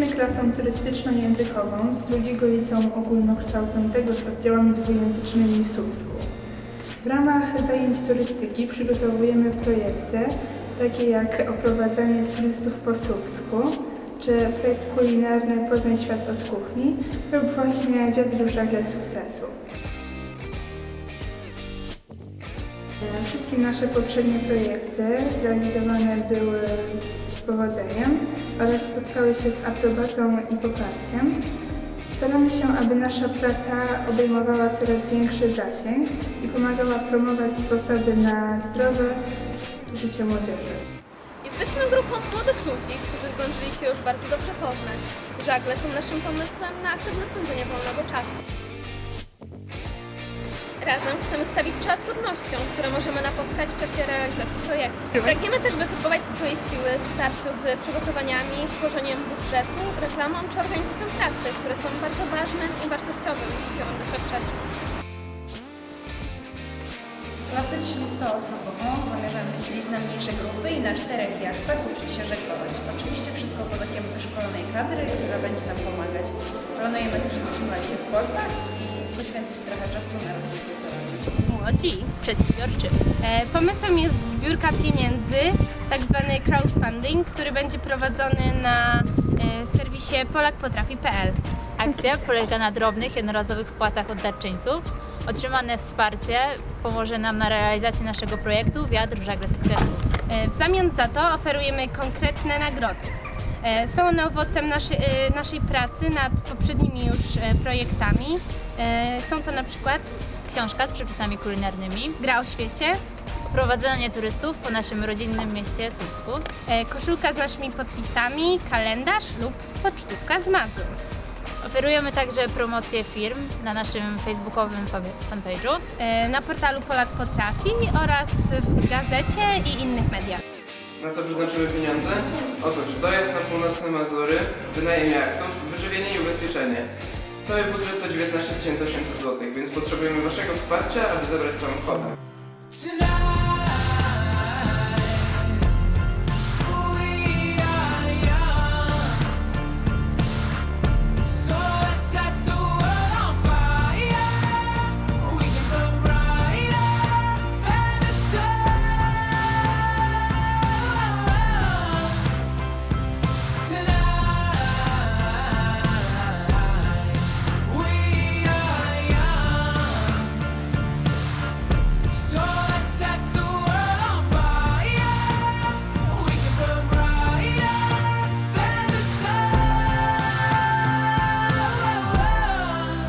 Jesteśmy klasą turystyczno-językową z drugiego liceum ogólnokształcącego z oddziałami dwujęzycznymi w Słupsku. W ramach zajęć turystyki przygotowujemy projekty, takie jak oprowadzanie turystów po Słupsku, czy projekt kulinarny Poznań świat od kuchni lub właśnie wiatr żagle sukcesu. Wszystkie nasze poprzednie projekty zrealizowane były powodzeniem oraz spotkały się z aprobatą i poparciem. Staramy się, aby nasza praca obejmowała coraz większy zasięg i pomagała promować sposoby na zdrowe życie młodzieży. Jesteśmy grupą młodych ludzi, którzy zdążyli się już bardzo dobrze poznać. Żagle są naszym pomysłem na aktywne spędzenie wolnego czasu. Razem chcemy stawić czoła trudnościom, które możemy napotkać w czasie realizacji projektu. Pragniemy też wypróbować swoje siły w starciu z przygotowaniami, tworzeniem budżetu, reklamą czy organizacją pracy, które są bardzo ważnym i wartościowym życiowym doświadczeniem. Klasę 30-osobową zamierzamy podzielić na mniejsze grupy i na czterech jachtach uczyć się żeglować. Oczywiście wszystko pod okiem wyszkolonej kadry, która będzie nam pomagać. Planujemy też zatrzymać się w portach i poświęcić trochę czasu na rozwój kulturalny. młodzi, przedsiębiorczy. E, Pomysłem jest zbiórka pieniędzy, tak zwany crowdfunding, który będzie prowadzony na e, serwisie polakpotrafi.pl. Akcja polega na drobnych, jednorazowych wpłatach od darczyńców. Otrzymane wsparcie pomoże nam na realizacji naszego projektu Wiatr Żagle Sukcesu. E, W zamian za to oferujemy konkretne nagrody. E, Są one owocem naszej, naszej pracy nad poprzednimi już projektami. Są to na przykład Książka z przepisami kulinarnymi, gra o świecie, oprowadzanie turystów po naszym rodzinnym mieście Słupsku, e, koszulka z naszymi podpisami, kalendarz lub pocztówka z Mazur. Oferujemy także promocję firm na naszym facebookowym fan- fanpage'u. E, na portalu Polak Potrafi oraz w gazecie i innych mediach. Na co przeznaczymy pieniądze? Otóż dojazd na północne Mazury, wynajem jachtów, wyżywienie i ubezpieczenie. Cały budżet to 19 800 zł, więc potrzebujemy Waszego wsparcia, aby zebrać całą kwotę.